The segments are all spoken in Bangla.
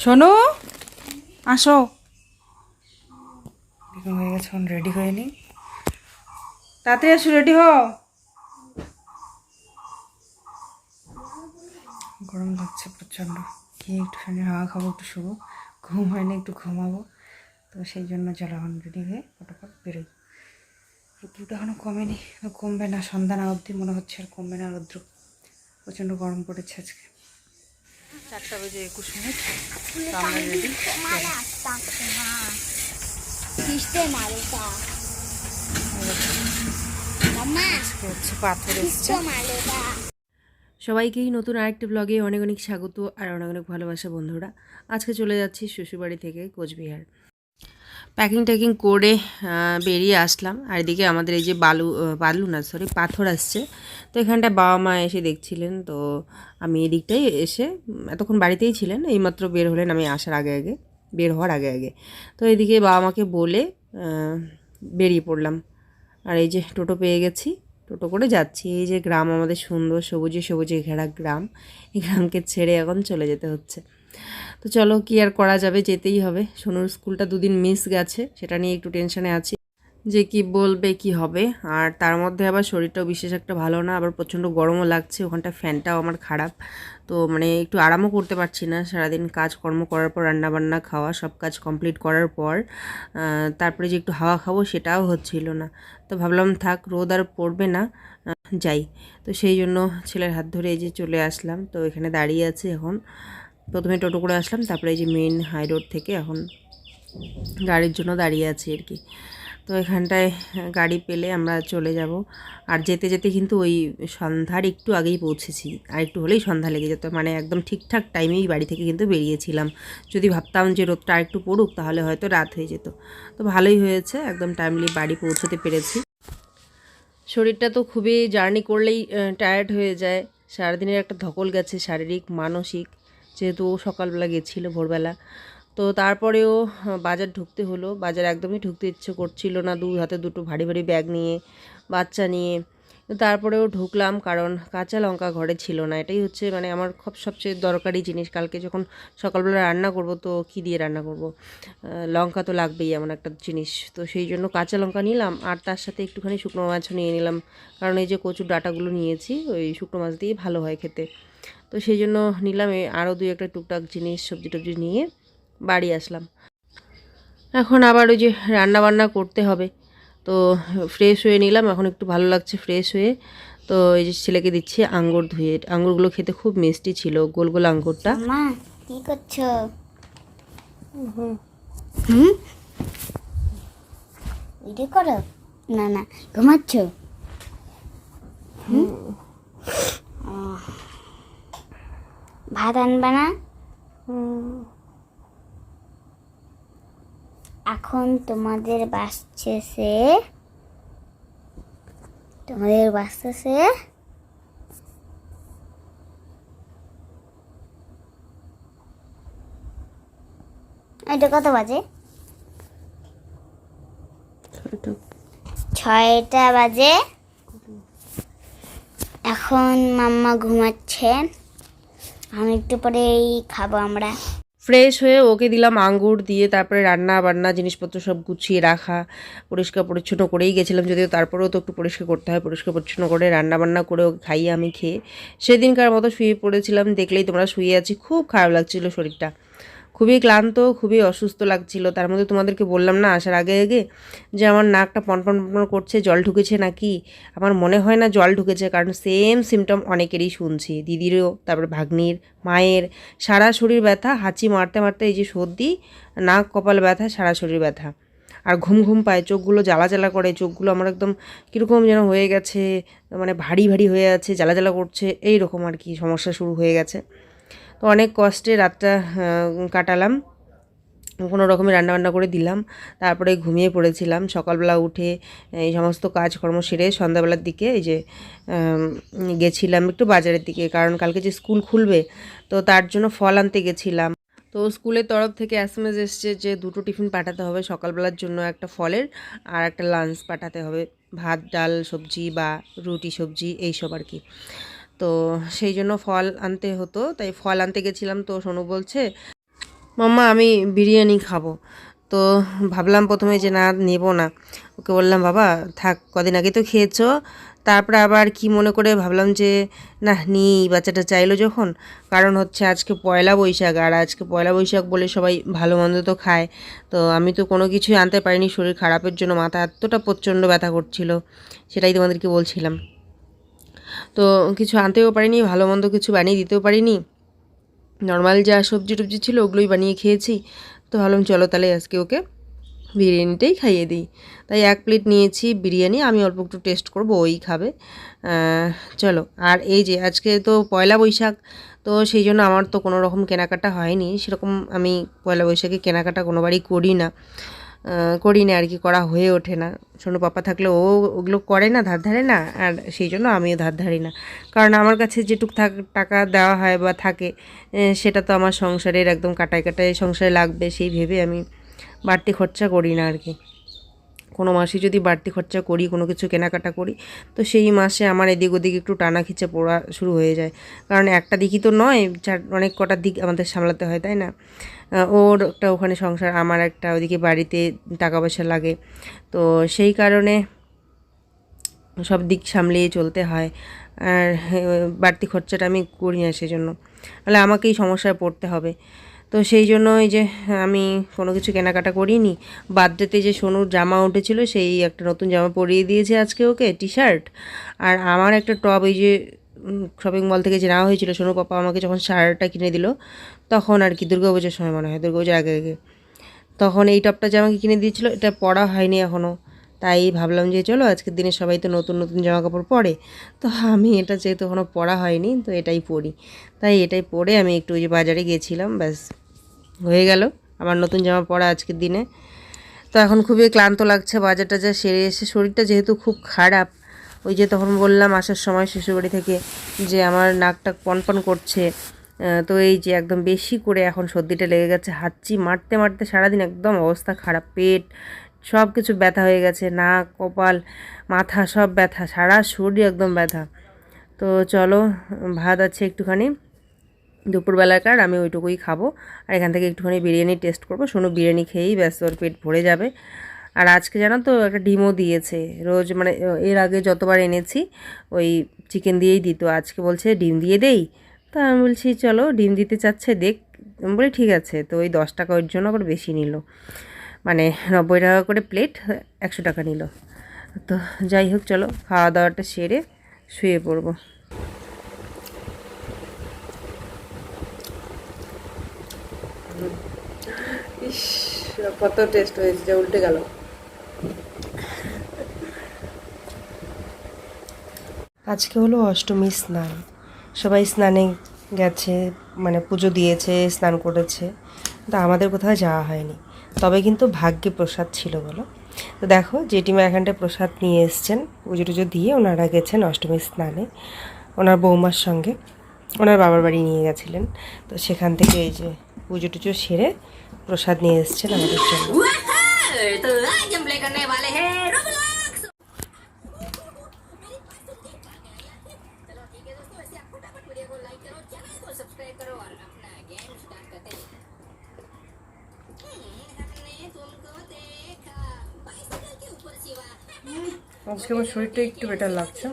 শোনো। আসো। বেগম হয়ে গেছে এখন রেডি হয়ে নি তাড়াতাড়ি আসো রেডি হও। গরম লাগছে প্রচণ্ড। গিয়ে একটুখানি হাওয়া খাব একটু শুবো। ঘুম হয়নি একটু ঘুমাবো। তো সেই জন্য চলো এখন রেডি হয়ে ফটোফট বেরোই। রৌদ্রটা এখনও কমেনি কমবে না। সন্ধ্যা না অবধি মনে হচ্ছে আর কমবে না রৌদ্র। প্রচণ্ড গরম পড়েছে আজকে। চারটা বেজে একুশ মিনিট। তো আমরা রেডি কিসতে হচ্ছে পাথর এসছে। সবাইকেই নতুন আরেকটি ব্লগে অনেক অনেক স্বাগত আর অনেক অনেক ভালোবাসা বন্ধুরা। আজকে চলে যাচ্ছি শ্বশুরবাড়ি থেকে কোচবিহার। প্যাকিং ট্যাকিং করে বেরিয়ে আসলাম। আর এদিকে আমাদের এই যে বালু বালু না সরি পাথর আসছে। তো এখানটা বাবা মা এসে দেখছিলেন। তো আমি এদিকটাই এসে এতক্ষণ বাড়িতেই ছিলেন, এইমাত্র বের হলেন আমি আসার আগে আগে, বের হওয়ার আগে আগে। তো এদিকে বাবা মাকে বলে বেরিয়ে পড়লাম। আর এই যে টোটো পেয়ে গেছি, টোটো করে যাচ্ছি। এই যে গ্রাম আমাদের সুন্দর, সবুজে সবুজে ঘেরা গ্রাম। এই গ্রামকে ছেড়ে এখন চলে যেতে হচ্ছে। তো চলো কি আর করা যাবে, যেতেই হবে। সোনুর স্কুলটা দুদিন মিস গেছে, সেটা নিয়ে একটু টেনশনে আছি। যে কি বলবে, কি হবে? আর তার মধ্যে আবার শরীরটাও বিশেষ একটা ভালো না, আবার প্রচণ্ড গরমও লাগছে, ওখানটা ফ্যানটাও আমার খারাপ। তো মানে একটু আরামও করতে পারছি না, সারাদিন কাজকর্ম করার পর, রান্নাবান্না, খাওয়া, সব কাজ কমপ্লিট করার পর তারপরে যে একটু হাওয়া খাব সেটাও হচ্ছিল না। তো ভাবলাম থাক, রোদ আর পড়বে না যাই। তো সেই জন্য ছেলের হাত ধরে এই যে চলে আসলাম। তো এখানে দাঁড়িয়ে আছে এখন। প্রথমে টোটো করে আসলাম, তারপরে এই যে মেন হাই রোড থেকে এখন গাড়ির জন্য দাঁড়িয়ে আছি আর কি। তো এখানটায় গাড়ি পেলে আমরা চলে যাব। আর যেতে যেতে কিন্তু ওই সন্ধ্যার একটু আগেই পৌঁছেছি। আর একটু হলেই সন্ধ্যা লেগে যেত মানে একদম ঠিকঠাক টাইমেই বাড়ি থেকে কিন্তু বেরিয়েছিলাম। যদি ভাবতাম যে রোদটা আর একটু পড়ুক, তাহলে হয়তো রাত হয়ে যেত। তো ভালোই হয়েছে, একদম টাইমলি বাড়ি পৌঁছতে পেরেছি। শরীরটা তো খুবই জার্নি করলেই টায়ার্ড হয়ে যায়। সারাদিনের একটা ধকল গেছে, শারীরিক, মানসিক। যেহেতু ও সকালবেলা গেছিল ভোরবেলা। তো তারপরেও বাজার ঢুকতে হলো। বাজার একদমই ঢুকতে ইচ্ছে করছিল না। দু হাতে দুটো ভারী ভারী ব্যাগ নিয়ে, বাচ্চা নিয়ে। তারপরেও ঢুকলাম কারণ কাঁচা লঙ্কা ঘরে ছিল না। এটাই হচ্ছে মানে আমার খুব সবচেয়ে দরকারি জিনিস। কালকে যখন সকালবেলা রান্না করব তো কী দিয়ে রান্না করব? লঙ্কা তো লাগবেই এমন একটা জিনিস। তো সেই জন্য কাঁচা লঙ্কা নিলাম আর তার সাথে একটুখানি শুকনো মাছও নিয়ে নিলাম। কারণ এই যে কচুর ডাটাগুলো নিয়েছি, ওই শুকনো মাছ দিয়ে ভালো হয় খেতে। তো সেই জন্য নিলাম আরও দুই একটা টুকটাক জিনিস সবজি টবজি নিয়ে বাড়ি আসলাম। এখন আবার ওই যে রান্না বান্না করতে হবে। তো ফ্রেশ হয়ে নিলাম এখন একটু ভালো লাগছে ফ্রেশ হয়ে। তো এই যে ছেলেকে দিচ্ছি আঙ্গুর ধুয়ে। আঙ্গুরগুলো খেতে খুব মিষ্টি ছিল গোল গোল আঙ্গুরটা। মামা কি করছ? হুম। ভিডিও করো? না না ঘুমাচ্ছ? হুম? ভাত আনবা না? এখন তোমাদের বাসছে সে তোমাদের বাসতেছে এটা কত বাজে? ছয়টা। বাজে। এখন মাম্মা ঘুমাচ্ছে আমি একটু পরেই খাব আমরা। ফ্রেশ হয়ে ওকে দিলাম আঙ্গুর দিয়ে তারপরে রান্না বান্না, জিনিসপত্র সব গুছিয়ে রাখা, পরিষ্কার পরিচ্ছন্ন করেই গেছিলাম, যদিও তারপরেও তো একটু পরিষ্কার করতে হয়, পরিষ্কার পরিচ্ছন্ন করে রান্না বান্না করে ওকে খাইয়ে আমি খেয়ে সেদিনকার মতো শুয়ে পড়েছিলাম, দেখলেই তোমরা শুয়ে আছি, খুব খারাপ লাগছিল শরীরটা। খুবই ক্লান্ত, খুবই অসুস্থ লাগছিল। তার মধ্যে তোমাদেরকে বললাম না, আসার আগে আগে যে আমার নাকটা পনপন পনপন করছে, জল ঢুকেছে নাকি? আমার মনে হয় না জল ঢুকেছে, কারণ সেম সিমটম অনেকেরই শুনছি। দিদিরও, তারপরে ভাগ্নির, মায়ের। সারা শরীর ব্যথা, হাঁচি মারতে মারতে এই যে সর্দি, নাক, কপাল ব্যথা, সারা শরীর ব্যথা। আর ঘুম ঘুম পায়, চোখগুলো জ্বালা জ্বালা করে, চোখগুলো আমার একদম কীরকম যেন হয়ে গেছে মানে ভারী ভারী হয়ে আছে, জ্বালা জ্বালা করছে এই রকম আর কি সমস্যা শুরু হয়ে গেছে। তো অনেক কষ্টে রাতটা কাটালাম। কোনো রকমে রান্নাবান্না করে দিলাম। তারপরে ঘুমিয়ে পড়েছিলাম। সকালবেলা উঠে এই সমস্ত কাজকর্ম সেরে সন্ধ্যাবেলার দিকে এই যে গেছিলাম একটু বাজারের দিকে। কারণ কালকে যে স্কুল খুলবে, তো তার জন্য ফল আনতে গেছিলাম। তো স্কুলের তরফ থেকে এস এম এসছে যে দুটো টিফিন পাঠাতে হবে সকালবেলার জন্য, একটা ফলের আর একটা লাঞ্চ পাঠাতে হবে। ভাত, ডাল, সবজি বা রুটি, সবজি, এইসব আর কি। তো সেই জন্য ফল আনতে হতো, তাই ফল আনতে গেছিলাম তো সোনু বলছে, মাম্মা, আমি বিরিয়ানি খাব। তো ভাবলাম প্রথমে যে না, নেব না। ওকে বললাম, বাবা, থাক, কদিন আগে তো খেয়েছো। তারপরে আবার কি মনে করে ভাবলাম যে, না, নিই। বাচ্চাটা চাইলো যখন, কারণ হচ্ছে আজকে পয়লা বৈশাখ, আর আজকে পয়লা বৈশাখ বলে সবাই ভালো মন্দ তো খায়। তো আমি তো কোনো কিছুই আনতে পারিনি, শরীর খারাপের জন্য মাথা এতটা প্রচণ্ড ব্যথা করছিল, সেটাই তোমাদেরকে বলছিলাম। তো কিছু আনতেও পারিনি ভালো মন্দ কিছু বানিয়ে দিতেও পারিনি। নর্মাল যা সবজি টবজি ছিল ওগুলোই বানিয়ে খেয়েছি। তো ভাবলাম, চলো তাহলে আজকে ওকে বিরিয়ানিটাই খাইয়ে দিই। তাই এক প্লেট নিয়েছি বিরিয়ানি, আমি অল্প একটু টেস্ট করব, ওই খাবে। চলো, আর এই যে আজকে তো পয়লা বৈশাখ, তো সেই জন্য আমার তো কোনো রকম কেনাকাটা হয়নি। সেরকম আমি পয়লা বৈশাখে কেনাকাটা কোনোবারই করি না। করি না আর কি, করা হয়ে ওঠে না। সোনু পাপা থাকলে ও ওগুলো করে না, ধার ধারে না, আর সেই জন্য আমিও ধার ধারি না। কারণ আমার কাছে যেটুক থাক, টাকা দেওয়া হয় বা থাকে সেটা তো আমার সংসারের একদম কাটায় কাটায় সংসারে লাগবে, সেই ভেবে আমি বাড়তি খরচা করি না আর কি। কোনো মাসে যদি বাড়তি খরচা করি, কোনো কিছু কেনাকাটা করি, তো সেই মাসে আমার এদিক ওদিক একটু টানা খিচে পড়া শুরু হয়ে যায়। কারণ একটা দিকই তো নয়, চার, অনেক কটা দিক আমাদের সামলাতে হয়, তাই না? ওর একটা ওখানে সংসার, আমার একটা ওদিকে বাড়িতে টাকা পয়সা লাগে। তো সেই কারণে সব দিক সামলিয়ে চলতে হয়। আর বাড়তি খরচাটা আমি করি না সেজন্য। তাহলে আমাকেই সমস্যায় পড়তে হবে। তো সেই জন্য ওই যে আমি কোনো কিছু কেনাকাটা করিনি। বার্থডেতে যে সোনুর জামা উঠেছিল, সেই একটা নতুন জামা পরিয়ে দিয়েছে আজকে ওকে টি শার্ট আর আমার একটা টপ, এই যে শপিং মল থেকে যে নেওয়া হয়েছিল, সোনু পাপা আমাকে যখন শার্টটা কিনে দিল, তখন আর কি দুর্গাপুজোর সময় মনে হয় দুর্গা দুর্গাপুজোর আগে আগে। তখন এই টপটা যে আমাকে কিনে দিয়েছিল, এটা পরা হয়নি এখনও তাই ভাবলাম যে চলো, আজকের দিনে সবাই তো নতুন নতুন জামা কাপড় পরে। তো আমি এটা যেহেতু এখনও পরা হয়নি, তো এটাই পরি। তাই এটাই পরে আমি একটু ওই যে বাজারে গিয়েছিলাম ব্যাস, হয়ে গেল আমার নতুন জামা পরা আজকের দিনে। তো এখন খুবই ক্লান্ত লাগছে বাজার টাজার সেরে এসে শরীরটা যেহেতু খুব খারাপ ওই যে তখন বললাম আসার সময় শ্বশুরবাড়ি থেকে যে আমার নাকটা পনপন করছে তো এই যে একদম বেশি করে এখন সর্দিটা লেগে গেছে, হাঁচি মারতে মারতে সারাদিন একদম অবস্থা খারাপ, পেট সব কিছু ব্যথা হয়ে গেছে, নাক, কপাল, মাথা সব ব্যথা, সারা শরীর একদম ব্যথা। তো চলো, ভাত আছে একটুখানি, দুপুরবেলাকার আমি ওইটুকুই খাব, আর এখান থেকে একটুখানি বিরিয়ানি টেস্ট করব, শোনো বিরিয়ানি খেয়েই ব্যস্ত ওর পেট ভরে যাবে। আর আজকে জানো তো একটা ডিমও দিয়েছে। রোজ মানে এর আগে যতবার এনেছি, ওই চিকেন দিয়েই দিত। আজকে বলছে ডিম দিয়ে দেই। তা আমি বলছি, চলো, ডিম দিতে চাচ্ছে, দেখ। আমি বলি, ঠিক আছে। তো ওই দশ টাকা ওর জন্য আবার বেশি নিল। মানে নব্বই টাকা করে প্লেট একশো টাকা নিল। তো যাই হোক, চলো খাওয়া দাওয়াটা সেরে শুয়ে পড়ব। কত টেস্ট হয়েছে, যে উল্টে গেল। আজকে হলো অষ্টমী স্নান। সবাই স্নানে গেছে মানে পুজো দিয়েছে, স্নান করেছে। তো আমাদের কোথাও যাওয়া হয়নি। তবে কিন্তু ভাগ্যে প্রসাদ ছিল বলো। তো দেখো, জেঠিমা এখানটায় প্রসাদ নিয়ে এসছেন। পুজো টুজো দিয়ে ওনারা গেছেন অষ্টমী স্নানে, ওনার বৌমার সঙ্গে। ওনার বাবার বাড়ি নিয়ে গেছিলেন। তো সেখান থেকে এই যে পুজো টুজো সেরে প্রসাদ নিয়ে এসছেন আমাদের জন্য। আজকে আমার শরীরটা একটু বেটার লাগছে।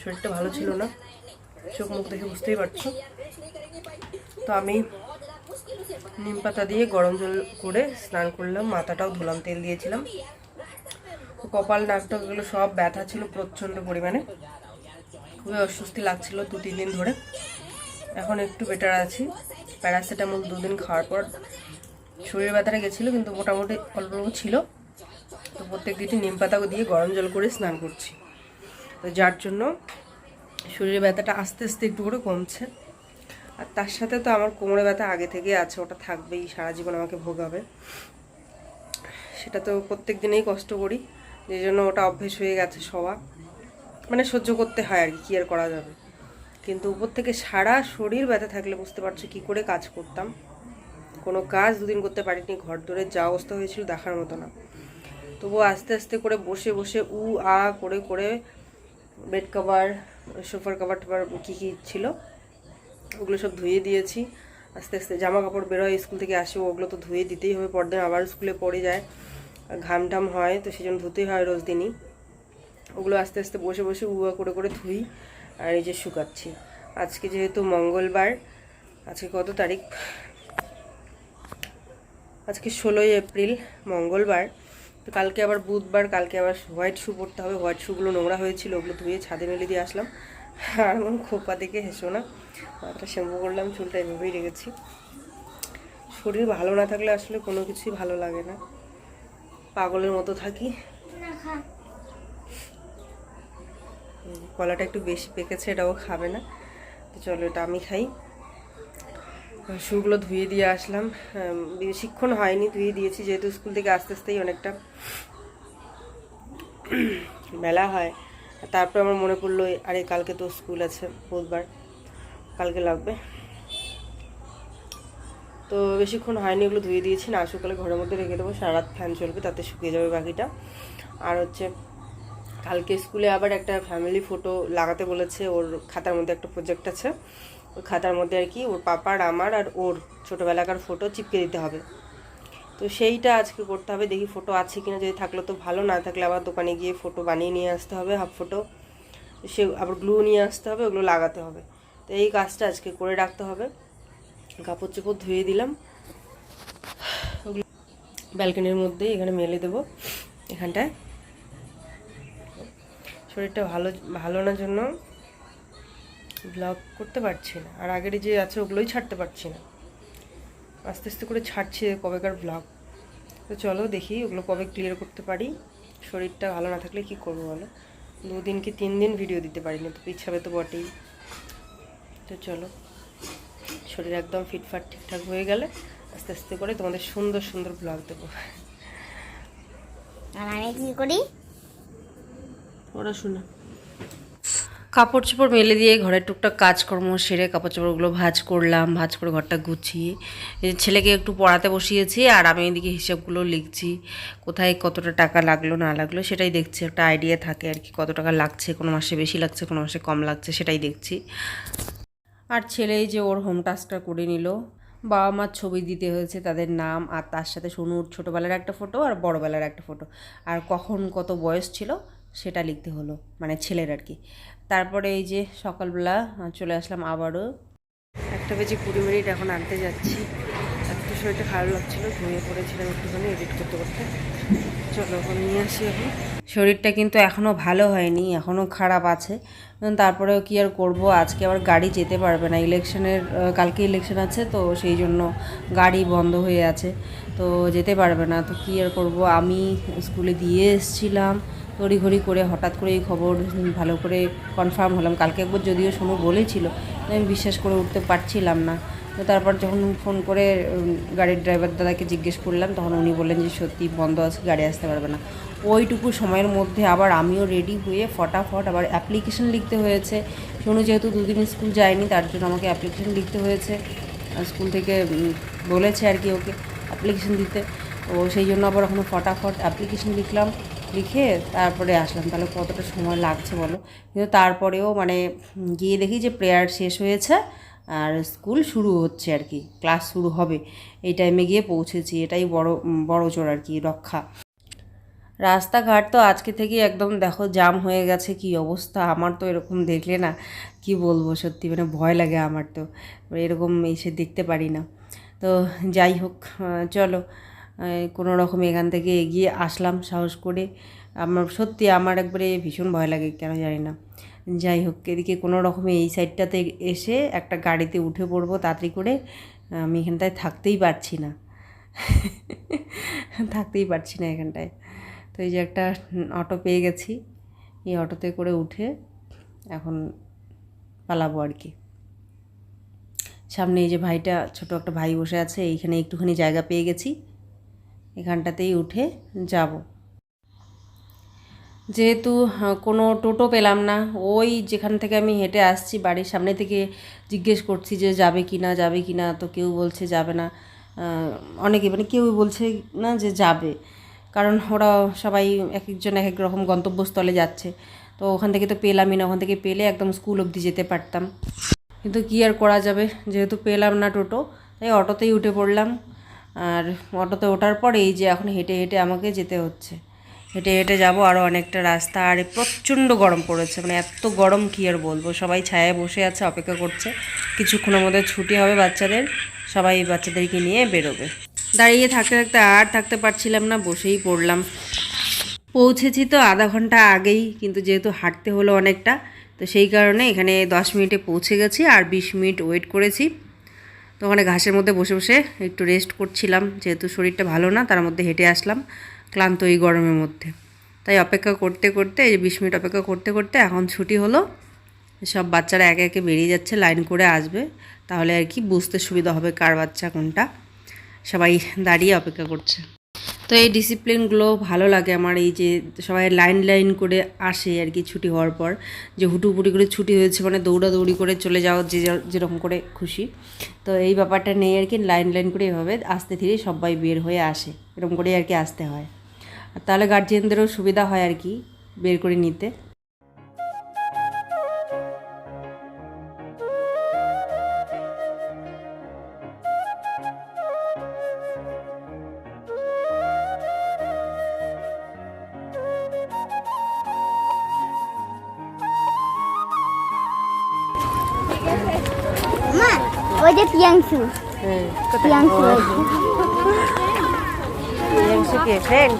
শরীরটা ভালো ছিল না। চোখ মুখ দেখে বুঝতেই পারছ। তো আমি নিম পাতা দিয়ে গরম জল করে স্নান করলাম, মাথাটাও ধুলাম, তেল দিয়েছিলাম। কপাল নাকটাগুলো সব ব্যথা ছিল প্রচণ্ড পরিমাণে। খুবই অস্বস্তি লাগছিল দু, তিন দিন ধরে। এখন একটু বেটার আছি। প্যারাসিটামল দুদিন খাওয়ার পর শরীর ব্যথাটা গেছিল, কিন্তু মোটামুটি অল্প ছিল। তো প্রত্যেক দিনই নিম পাতা দিয়ে গরম জল করে স্নান করছি। তো যার জন্য শরীরে ব্যথাটা আস্তে আস্তে একটু করে কমছে। আর তার সাথে তো আমার কোমরে ব্যথা আগে থেকেই আছে, ওটা থাকবেই, সারা জীবন আমাকে ভোগাবে। সেটা তো প্রত্যেক দিনেই কষ্ট করি, যে জন্য ওটা অভ্যেস হয়ে গেছে সবা মানে সহ্য করতে হয় আর কি, কী আর করা যাবে। কিন্তু উপর থেকে সারা শরীর ব্যথা থাকলে বুঝতে পারছ কী করে কাজ করতাম। কোনো কাজ দুদিন করতে পারিনি, ঘর ধরে যা অবস্থা হয়েছিল দেখার মতো না। তবুও আস্তে আস্তে করে বসে বসে উ, আ করে করে বেড কভার সোফার কভার টভার কী কী ছিল, ওগুলো সব ধুয়ে দিয়েছি। আস্তে আস্তে জামা কাপড় বেরোয়, স্কুল থেকে আসে ওগুলো তো ধুয়ে দিতেই হবে, পরদিন আবার স্কুলে পড়ে যায়। ঘাম টাম হয়, তো সেই জন্য ধুতেই হয় রোজ দিনই। ওগুলো আস্তে আস্তে বসে বসে উয়া করে করে ধুই আর এই যে শুকাচ্ছি। আজকে যেহেতু মঙ্গলবার, আজকে কত তারিখ? আজকে ষোলোই এপ্রিল, মঙ্গলবার। তো কালকে আবার বুধবার কালকে আবার হোয়াইট শু পরতে হবে। হোয়াইট শুগুলো নোংরা হয়েছিল ওগুলো ধুয়ে ছাদে মেলে দিয়ে আসলাম। আর আমার খোপা দেখে হেসো না। মাথা শ্যাম্পু করলাম চুলটা এভাবেই রেখেছি। শরীর ভালো না থাকলে আসলে কোনো কিছুই ভালো লাগে না। পাগলের মতো থাকি। কলাটা একটু বেশি পেকেছে এটাও খাবে না। তো চলো এটা আমি খাই। শুগুলো ধুয়ে দিয়ে আসলাম। বেশিক্ষণ হয়নি, ধুয়ে দিয়েছি, যেহেতু স্কুল থেকে আস্তে আস্তেই অনেকটা মেলা হয়। তারপর আমার মনে পড়ল, আরে, কালকে তো স্কুল আছে, বুধবার, কালকে লাগবে। তো বেশিক্ষণ হয়নি, ওগুলো ধুয়ে দিয়েছি, না সকালে ঘরের মধ্যে রেখে দেবো সারা রাত ফ্যান চলবে, তাতে শুকিয়ে যাবে বাকিটা। আর হচ্ছে, কালকে স্কুলে আবার একটা ফ্যামিলি ফটো লাগাতে বলেছে, ওর খাতার মধ্যে একটা প্রজেক্ট আছে। ওই খাতার মধ্যে আর কি, ওর পাপার, আমার আর ওর ছোটোবেলাকার ফটো চিপকে দিতে হবে। তো সেইটা আজকে করতে হবে, দেখি ফটো আছে কিনা, যদি থাকলে তো ভালো, না থাকলে আবার দোকানে গিয়ে ফটো বানিয়ে নিয়ে আসতে হবে হাফ ফটো সে আবার গ্লু নিয়ে আসতে হবে, ওগুলো লাগাতে হবে। তো এই কাজটা আজকে করে রাখতে হবে। কাপড় চোপড় ধুয়ে দিলাম। ওগুলো ব্যালকনির মধ্যে এখানে মেলে দেবো, এখানটায়। শরীরটা ভালো ভালো না জন্য। ব্লগ করতে পারছি না। আর আগের যে আছে ওগুলোই ছাড়তে পারছি না। আস্তে আস্তে করে ছাড়ছি কবেকার ব্লগ তো চলো দেখি ওগুলো কবে ক্লিয়ার করতে পারি। শরীরটা ভালো না থাকলে কি করব বলো? দুদিন কি তিন দিন ভিডিও দিতে পারি না তো পিছাবে তো বটেই। তো চলো শরীর একদম ফিটফাট ঠিকঠাক হয়ে গেলে আস্তে আস্তে করে তোমাদের সুন্দর সুন্দর ব্লগ দেবো। আর আমি কি করি? পড়াশোনা। কাপড় চোপড় মেলে দিয়ে ঘরের টুকটাক কাজকর্ম, সেরে কাপড় চোপড়গুলো ভাজ করলাম, ভাজ করে ঘরটা গুছিয়ে ছেলেকে একটু পড়াতে বসিয়েছি আর আমি এদিকে হিসাবগুলো লিখছি, কোথায় কতটা টাকা লাগল, না লাগল সেটাই দেখছি, একটা আইডিয়া থাকে আর কি, কত টাকা লাগছে, কোনো মাসে বেশি লাগছে, কোনো মাসে কম লাগছে সেটাই দেখছি। আর ছেলে এই যে ওর হোম টাস্কটা করে নিল, বাবা মার ছবি দিতে হয়েছে, তাদের নাম আর তার সাথে সোনুর ছোটোবেলার একটা ফটো আর বড়োবেলার একটা ফটো আর কখন কত বয়স ছিল সেটা লিখতে হলো মানে ছেলের আর কি। তারপরে এই যে সকালবেলা চলে আসলাম আবারও। একটা বেজে কুড়ি মিনিট এখন আনতে যাচ্ছি। একটু শরীরটা খারাপ লাগছিল ঘুমিয়ে পড়েছিলাম একটুখানি এডিট করতে করতে। চলো এখন নিয়ে আসি এখন। শরীরটা কিন্তু এখনও ভালো হয়নি এখনও খারাপ আছে। তারপরেও কি আর করব? আজকে আবার গাড়ি যেতে পারবে না। ইলেকশনের কালকে ইলেকশন আছে তো সেই জন্য গাড়ি বন্ধ হয়ে আছে তো যেতে পারবে না। তো কি আর করব? আমি স্কুলে দিয়ে এসেছিলাম। তড়িঘড়ি করে হঠাৎ করে এই খবর ভালো করে কনফার্ম হলাম। কালকে একবার যদিও সোনু বলেছিল আমি বিশ্বাস করে উঠতে পারছিলাম না। তো তারপর যখন ফোন করে গাড়ির ড্রাইভার দাদাকে জিজ্ঞেস করলাম, তখন উনি বললেন যে, সত্যি বন্ধ আছে, গাড়ি আসতে পারবে না। ওইটুকু সময়ের মধ্যে আবার আমিও রেডি হয়ে ফটাফট আবার অ্যাপ্লিকেশন লিখতে হয়েছে। সোনু যেহেতু দুদিন স্কুল যায়নি, তার জন্য আমাকে অ্যাপ্লিকেশন লিখতে হয়েছে। স্কুল থেকে বলেছে আর কি ওকে অ্যাপ্লিকেশন দিতে। তো সেই জন্য আবার ওখানে ফটাফট অ্যাপ্লিকেশন লিখলাম। লিখে তারপরে আসলাম। তাহলে কতটা সময় লাগছে বলো? কিন্তু তারপরেও মানে গিয়ে দেখি যে প্রেয়ার শেষ হয়েছে আর স্কুল শুরু হচ্ছে আর কি। ক্লাস শুরু হবে। এই টাইমে গিয়ে পৌঁছেছি। এটাই বড় বড় জোর আর কি, রক্ষা। রাস্তাঘাট তো আজকে থেকে একদম দেখো জাম হয়ে গেছে। কি অবস্থা? আমার তো এরকম দেখলে না কি বলব সত্যি মানে ভয় লাগে আমার তো। এরকম এসে দেখতে পারি না। তো যাই হোক চলো। কোনো রকম এখান থেকে এগিয়ে আসলাম, সাহস করে। আমার সত্যি আমার একবারে ভীষণ ভয় লাগে, কেন জানি না। যাই হোক, এদিকে কোনো রকমে এই সাইডটাতে এসে একটা গাড়িতে উঠে পড়ব তাড়াতাড়ি করে। আমি এখানটায় থাকতেই পারছি না। থাকতেই পারছি না এখানটায়। তো এই যে একটা অটো পেয়ে গেছি। এই অটোতে করে উঠে এখন পালাবো আর কি। সামনে এই যে ভাইটা, ছোট একটা ভাই বসে আছে, এইখানে একটুখানি জায়গা পেয়ে গেছি। এখানটাতেই উঠে যাব। যেহেতু কোনো টোটো পেলাম না, ওই যেখান থেকে আমি হেঁটে আসছি, বাড়ির সামনে থেকে জিজ্ঞেস করছি যে যাবে কি না, যাবে কি না, তো কেউ বলছে যাবে না। অনেকে মানে কেউ বলছে না যে যাবে, কারণ ওরা সবাই এক একজন এক এক রকম গন্তব্যস্থলে যাচ্ছে। তো ওখান থেকে তো পেলামই না, ওখান থেকে পেলে একদম স্কুল অবধি যেতে পারতাম। কিন্তু কী আর করা যাবে? যেহেতু পেলাম না টোটো, তাই অটোতেই উঠে পড়লাম। আর অটোতে ওঠার পর এই যে এখন হেঁটে হেঁটে আমাকে যেতে হচ্ছে। হেঁটে হেঁটে যাব আরও অনেকটা রাস্তা, আর প্রচণ্ড গরম পড়েছে মানে এত গরম কী আর বলব? সবাই ছায়ায় বসে আছে, অপেক্ষা করছে। কিছুক্ষণের মধ্যে ছুটি হবে বাচ্চাদের, সবাই বাচ্চাদেরকে নিয়ে বেরোবে। দাঁড়িয়ে থাকতে থাকতে আর থাকতে পারছিলাম না, বসেই পড়লাম। পৌঁছেছি তো আধা ঘণ্টা আগেই, কিন্তু যেহেতু হাঁটতে হলো অনেকটা, তো সেই কারণে এখানে দশ মিনিটে পৌঁছে গেছি, আর বিশ মিনিট ওয়েট করেছি। তো ওখানে ঘাসের মধ্যে বসে বসে একটু রেস্ট করছিলাম, যেহেতু শরীরটা ভালো না, তার মধ্যে হেঁটে আসলাম, ক্লান্ত এই গরমের মধ্যে। তাই অপেক্ষা করতে করতে, এই বিশ মিনিট অপেক্ষা করতে করতে এখন ছুটি হলো, সব বাচ্চারা একে একে বেরিয়ে যাচ্ছে, লাইন করে আসবে, তাহলে আর কি বুঝতে সুবিধা হবে কার বাচ্চা কোনটা। সবাই দাঁড়িয়ে অপেক্ষা করছে। তো এই ডিসিপ্লিনগুলো ভালো লাগে আমার, এই যে সবাই লাইন লাইন করে আসে আর কি ছুটি হওয়ার পর। যে হুটুপুটি করে ছুটি হয়েছে মানে দৌড়াদৌড়ি করে চলে যাওয়া যে যেরকম করে খুশি। তো এই ব্যাপারটা নেই আর কি লাইন লাইন করে এভাবে আস্তে ধীরে সবাই বের হয়ে আসে, এরকম করেই আর কি আসতে হয়। তাহলে গার্জিয়ানদেরও সুবিধা হয় আর কি বের করে নিতে। ওই যে প্রিয়াংশু হ্যাঁ প্রিয়াংশু ওই যে। কে ফ্রেন্ড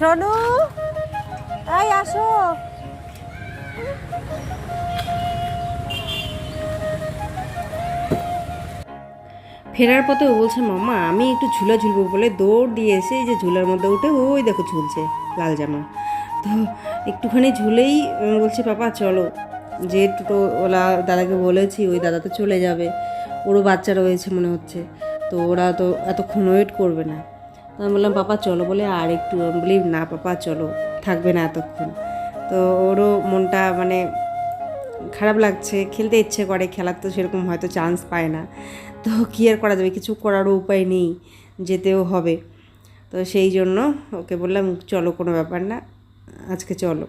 সোনু? এই আসো। ফেরার পথে ও বলছে মামা আমি একটু ঝুলা ঝুলবো বলে দৌড় দিয়ে এসে এই যে ঝুলার মধ্যে উঠে ওই দেখো ঝুলছে লাল জামা। তো একটুখানি ঝুলেই বলছে, পাপা, চলো। যে ওলা দাদাকে বলেছি, ওই দাদা তো চলে যাবে, ওরও বাচ্চা রয়েছে মনে হচ্ছে, তো ওরা তো এতক্ষণ ওয়েট করবে না। তো আমি বললাম, পাপা, চলো, বলে, আর একটু বলি, না, পাপা, চলো, থাকবে না এতক্ষণ। তো ওরও মনটা মানে খারাপ লাগছে, খেলতে ইচ্ছে করে, খেলার তো সেরকম হয়তো চান্স পায় না। তো কী আর করা যাবে? কিছু করারও উপায় নেই, যেতেও হবে। তো সেই জন্য ওকে বললাম, চলো কোনো ব্যাপার না, আজকে চলো,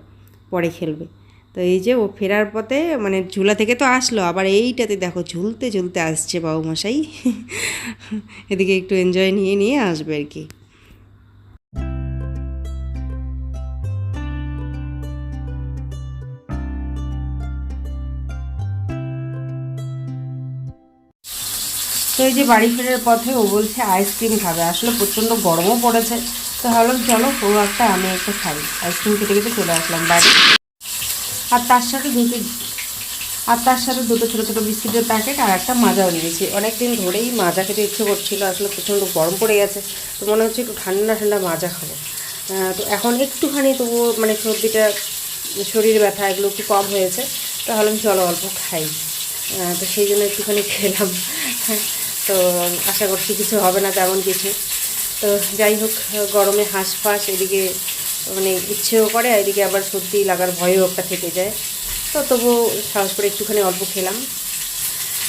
পরে খেলবে। তো এই যে ও ফেরার পথে মানে ঝুলা থেকে তো আসলো, আবার এইটাতে দেখো, ঝুলতে ঝুলতে আসছে বাবু মশাই এদিকে একটু এনজয় নিয়ে নিয়ে আসবে আর কি। তো এই যে বাড়ি ফেরার পথে ও বলছে, আইসক্রিম খাবে। আসলে প্রচণ্ড গরমও পড়েছে। তো ভাবলাম, চলো ও একটা আমি একটা খাই। আইসক্রিম খেতে খেতে চলে আসলাম বাড়ি। আর তার সাথে দুটো, আর তার সাথে দুটো ছোটো ছোটো বিস্কিটের প্যাকেট আর একটা মাজাও নিয়েছি অনেক দিন ধরেই মাজা খেতে ইচ্ছে করছিল, আসলে প্রচণ্ড গরম পড়ে গেছে। তো মনে হচ্ছে একটু ঠান্ডা ঠান্ডা মাজা খাব। তো এখন একটুখানি তবুও মানে সর্দিটা, শরীর ব্যথা এগুলো একটু কম হয়েছে। তো ভাবলাম, চলো, অল্প খাই। তো সেই জন্য একটুখানি খেলাম। তো আশা করছি কিছু হবে না তেমন কিছু। তো যাই হোক, গরমে হাঁসফাঁস এদিকে মানে ইচ্ছেও করে এদিকে আবার সর্দি লাগার ভয়ও একটা থেকে যায়। তো তবুও সাহস করে একটুখানি অল্প খেলাম।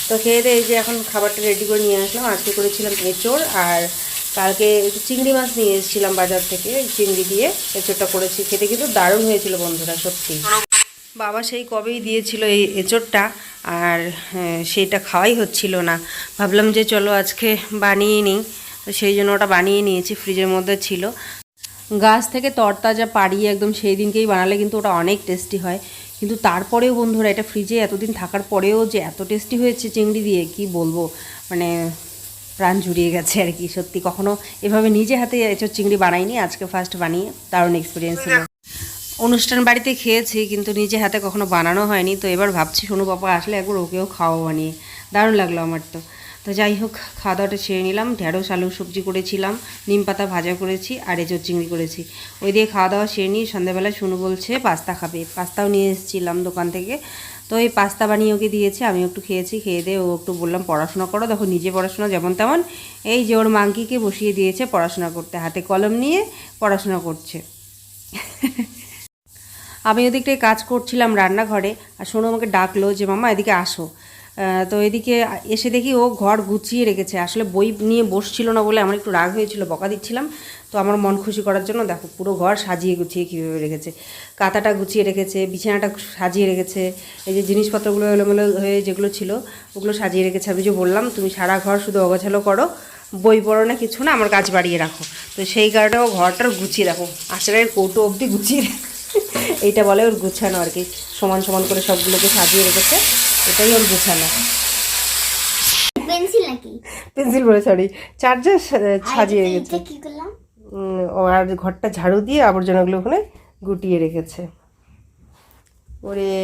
তো খেয়ে দিয়ে এই যে এখন খাবারটা রেডি করে নিয়ে আসলাম। আজকে করেছিলাম এঁচড়, আর কালকে একটু চিংড়ি মাছ নিয়ে এসেছিলাম বাজার থেকে। চিংড়ি দিয়ে এঁচড়টা করেছি। খেতে কিন্তু দারুণ হয়েছিল বন্ধুরা, সত্যি। বাবা সেই কবেই দিয়েছিল এই এঁচড়টা আর হ্যাঁ, সেটা খাওয়াই হচ্ছিল না। ভাবলাম যে চলো আজকে বানিয়ে নিই। তো সেই জন্য ওটা বানিয়ে নিয়েছি ফ্রিজের মধ্যে ছিল। গাছ থেকে তরতাজা পাড়িয়ে একদম সেই দিনকেই বানালে কিন্তু ওটা অনেক টেস্টি হয়। কিন্তু তারপরেও বন্ধুরা এটা ফ্রিজে এতদিন থাকার পরেও যে এত টেস্টি হয়েছে চিংড়ি দিয়ে কি বলব? মানে প্রাণ জুড়িয়ে গেছে আর কি সত্যি। কখনো এভাবে নিজে হাতে এঁচড় চিংড়ি বানাইনি আজকে ফার্স্ট বানিয়ে দারুণ এক্সপিরিয়েন্স ছিল। অনুষ্ঠান বাড়িতে খেয়েছি, কিন্তু নিজে হাতে কখনো বানানো হয়নি। তো এবার ভাবছি সোনু বাবা, আসলে একবার ওকেও খাওয়া বানিয়ে। দারুণ লাগল আমার তো। তো যাই হোক খাওয়া দাওয়াটা সেরে নিলাম। ঢেঁড়স আলু, সবজি করেছিলাম, নিম পাতা ভাজা করেছি, আর এঁচোর চিংড়ি করেছি। ওই দিয়ে খাওয়া দাওয়া সেরে নিয়ে সন্ধ্যাবেলা শুনু বলছে, পাস্তা খাবে। পাস্তাও নিয়ে এসেছিলাম দোকান থেকে। তো এই পাস্তা বানিয়ে ওকে দিয়েছে, আমি একটু খেয়েছি, খেয়ে দিয়ে ও একটু বললাম, পড়াশোনা করো, দেখো নিজে পড়াশোনা যেমন তেমন। এই যে ওর মাঙ্কিকে বসিয়ে দিয়েছে পড়াশোনা করতে, হাতে কলম নিয়ে পড়াশোনা করছে। আমি ওদিকটায় কাজ করছিলাম রান্নাঘরে, আর শোনো আমাকে ডাকলো যে মামা এদিকে আসো। তো এদিকে এসে দেখি ও ঘর গুছিয়ে রেখেছে। আসলে বই নিয়ে বসছিল না বলে আমার একটু রাগ হয়েছিল, বকা দিচ্ছিলাম। তো আমার মন খুশি করার জন্য দেখো পুরো ঘর সাজিয়ে গুছিয়ে কীভাবে রেখেছে। কাঁথাটা গুছিয়ে রেখেছে, বিছানাটা সাজিয়ে রেখেছে, এই যে জিনিসপত্রগুলো এলোমেলো হয়ে যেগুলো ছিল ওগুলো সাজিয়ে রেখেছে। আমি যে বললাম, তুমি সারা ঘর শুধু অগোছালো করো, বই পড়ো না, কিছু না, আমার কাজ বাড়িয়ে রাখো। তো সেই কারণে ও ঘরটার গুছিয়ে রাখো আচারের কৌটো অবধি গুছিয়ে রে- এইটা বলে ওর গুছানো আর কি। সমান সমান করে সবগুলোকে সাজিয়ে রেখেছে। এটাই ওর গুছানো। পেন্সিল নাকি? পেন্সিল বলে সরি চার্জার সাজিয়ে রেখেছে। আর ঘরটা ঝাড়ু দিয়ে আবর্জনাগুলো ওখানে গুটিয়ে রেখেছে। ওরে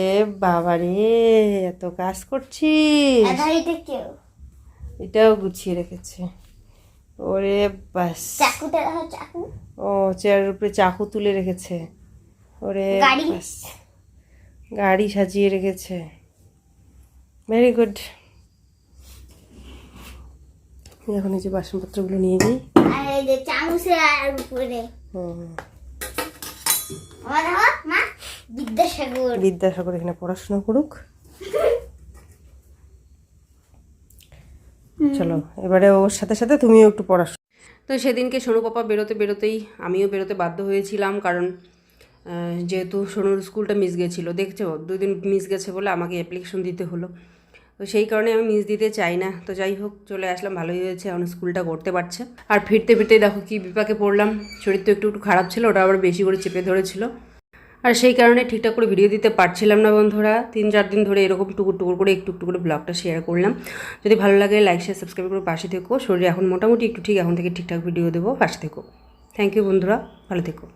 বাবা রে এত কাজ করছিস। কেউ? এটাও গুছিয়ে রেখেছে। ওরে বাস। চাকুটা চাকু। ও চেয়ারের উপরে চাকু তুলে রেখেছে। ওরে গাড়ি। সাজিয়ে রেখেছে। ভেরি গুড এখন এই যে বাসনপত্রগুলো নিয়ে মা বিদ্যাসাগর। বিদ্যাসাগর এখানে পড়াশোনা করুক। চলো এবারে ওর সাথে সাথে তুমিও একটু পড়াশোনা তো সেদিনকে সোনু পাপা বেরোতে বেরোতেই আমিও বেরোতে বাধ্য হয়েছিলাম কারণ যেহেতু সোনুর স্কুলটা মিস গেছিল, দেখছ? দুদিন মিস গেছে বলে আমাকে অ্যাপ্লিকেশন দিতে হলো। তো সেই কারণে আমি মিস দিতে চাই না। তো যাই হোক, চলে আসলাম, ভালোই হয়েছে, এখন স্কুলটা করতে পারছে। আর ফিরতে ফিরতে দেখো কি বিপাকে পড়লাম। শরীর তো একটু একটু খারাপ ছিল, ওটা আবার বেশি করে চেপে ধরেছিল। আর সেই কারণে ঠিকঠাক করে ভিডিও দিতে পারছিলাম না বন্ধুরা। তিন চার দিন ধরে এরকম টুকুর টুকুর করে, একটু একটু করে ব্লগটা শেয়ার করলাম। যদি ভালো লাগে লাইক শেয়ার সাবস্ক্রাইব করে পাশে থেকো। শরীর এখন মোটামুটি একটু ঠিক, এখন থেকে ঠিকঠাক ভিডিও দেবো, পাশে থেকো। থ্যাংক ইউ বন্ধুরা, ভালো থেকো।